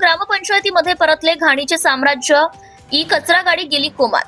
ग्रामपंचायतीमध्ये परतले घाणीचे साम्राज्य ई कचरा गाडी गेली कोमात.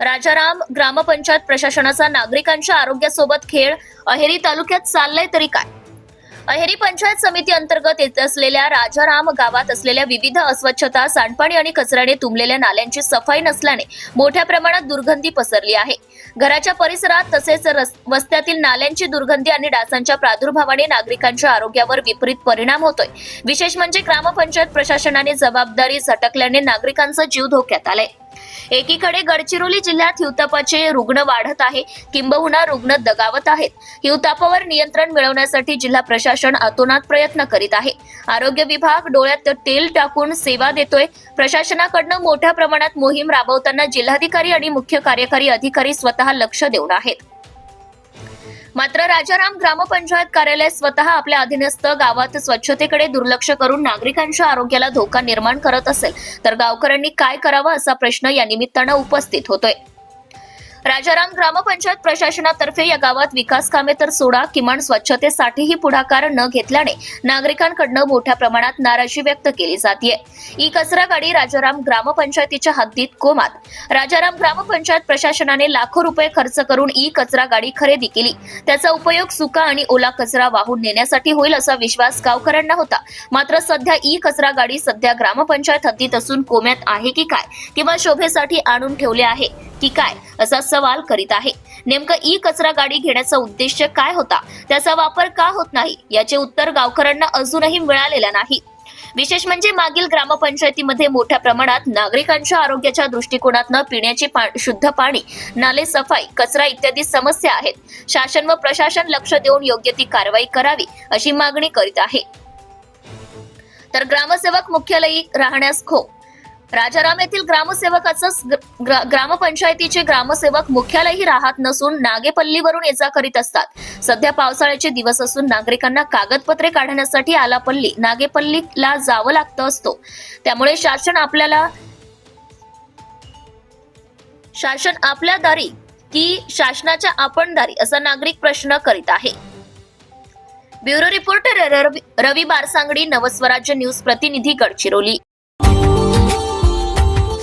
राजाराम ग्रामपंचायत प्रशासनाचा नागरिकांच्या आरोग्यासोबत खेळ अहेरी तालुक्यात चाललाय तरी काय? अहेरी पंचायत समिती अंतर्गत येत असलेल्या राजाराम गावात असलेल्या विविध अस्वच्छता सांडपाणी आणि कचऱ्याने तुंबलेल्या नाल्यांची सफाई नसल्याने मोठ्या प्रमाणात दुर्गंधी पसरली आहे. घराच्या परिसरात तसेच वस्त्यातील नाल्यांची दुर्गंधी आणि डासांच्या प्रादुर्भावाने नागरिकांच्या आरोग्यावर विपरीत परिणाम होतोय. विशेष म्हणजे ग्रामपंचायत प्रशासनाने जबाबदारी झटकल्याने नागरिकांचा जीव धोक्यात आलाय. एकीकडे गडचिरोली जिल्ह्यात हिवतापाचे रुग्ण वाढत आहे. किंबहुना रुग्ण दगावत आहेत. हिवतापावर नियंत्रण मिळवण्यासाठी जिल्हा प्रशासन अतोनात प्रयत्न करीत आहे. आरोग्य विभाग डोळ्यात तेल टाकून सेवा देतोय. प्रशासनाकडनं मोठ्या प्रमाणात मोहीम राबवताना जिल्हाधिकारी आणि मुख्य कार्यकारी अधिकारी स्वतः लक्ष देऊन आहेत. मात्र राजाराम ग्रामपंचायत कार्यालय स्वतः आपल्या अधीनस्थ गावात स्वच्छतेकडे दुर्लक्ष करून नागरिकांच्या आरोग्याला धोका निर्माण करत असेल तर गावकऱ्यांनी काय करावं असा प्रश्न या निमित्तानं उपस्थित होतोय. राजाराम ग्रामपंचायत प्रशासनातर्फे या गावात विकास कामे तर सोडा किमान स्वच्छतेसाठीही पुढाकार न घेतल्याने नागरिकांकडनं मोठ्या प्रमाणात नाराजी व्यक्त केली जाते ई कचरा गाडी राजाराम ग्रामपंचायतीच्या हद्दीत कोमात. राजाराम ग्रामपंचायत प्रशासनाने लाखो रुपये खर्च करून ई कचरा गाडी खरेदी केली. त्याचा उपयोग सुका आणि ओला कचरा वाहून नेण्यासाठी होईल असा विश्वास गावकऱ्यांना होता. मात्र सध्या ई कचरा गाडी सध्या ग्रामपंचायत हद्दीत असून कोम्यात आहे की काय? किंवा शोभेसाठी आणून ठेवले आहे? की काय असा सवाल करीत आहे. नेमकं ई कचरा गाडी घेण्याचा उद्देश काय होता? त्याचा वापर का होत नाही? याचे उत्तर गावकऱ्यांना अजूनही मिळालेलं नाही. विशेष म्हणजे मागील ग्रामपंचायतीमध्ये मोठ्या प्रमाणात नागरिकांच्या आरोग्याच्या दृष्टिकोनातनं पिण्याचे पा- शुद्ध पाणी नाले सफाई कचरा इत्यादी समस्या आहेत. शासन व प्रशासन लक्ष देऊन योग्य ती कारवाई करावी अशी मागणी करीत आहे. तर ग्रामसेवक मुख्यालयी राहण्यास खो राजाराम येथील ग्रामसेवकाच ग्रामपंचायतीचे ग्रामसेवक मुख्यालयही राहत नसून नागेपल्लीवरून ये करीत असतात. सध्या पावसाळ्याचे दिवस असून नागरिकांना कागदपत्रे काढण्यासाठी आलापल्ली नागेपल्लीला जावं लागतं असतो. त्यामुळे शासन आपल्याला शासन आपल्या दारी की शासनाच्या आपण दारी असा नागरिक प्रश्न करीत आहे. Bureau reporter Ravi Ravi Barsangadi Navswarajya news प्रतिनिधी Gadchiroli.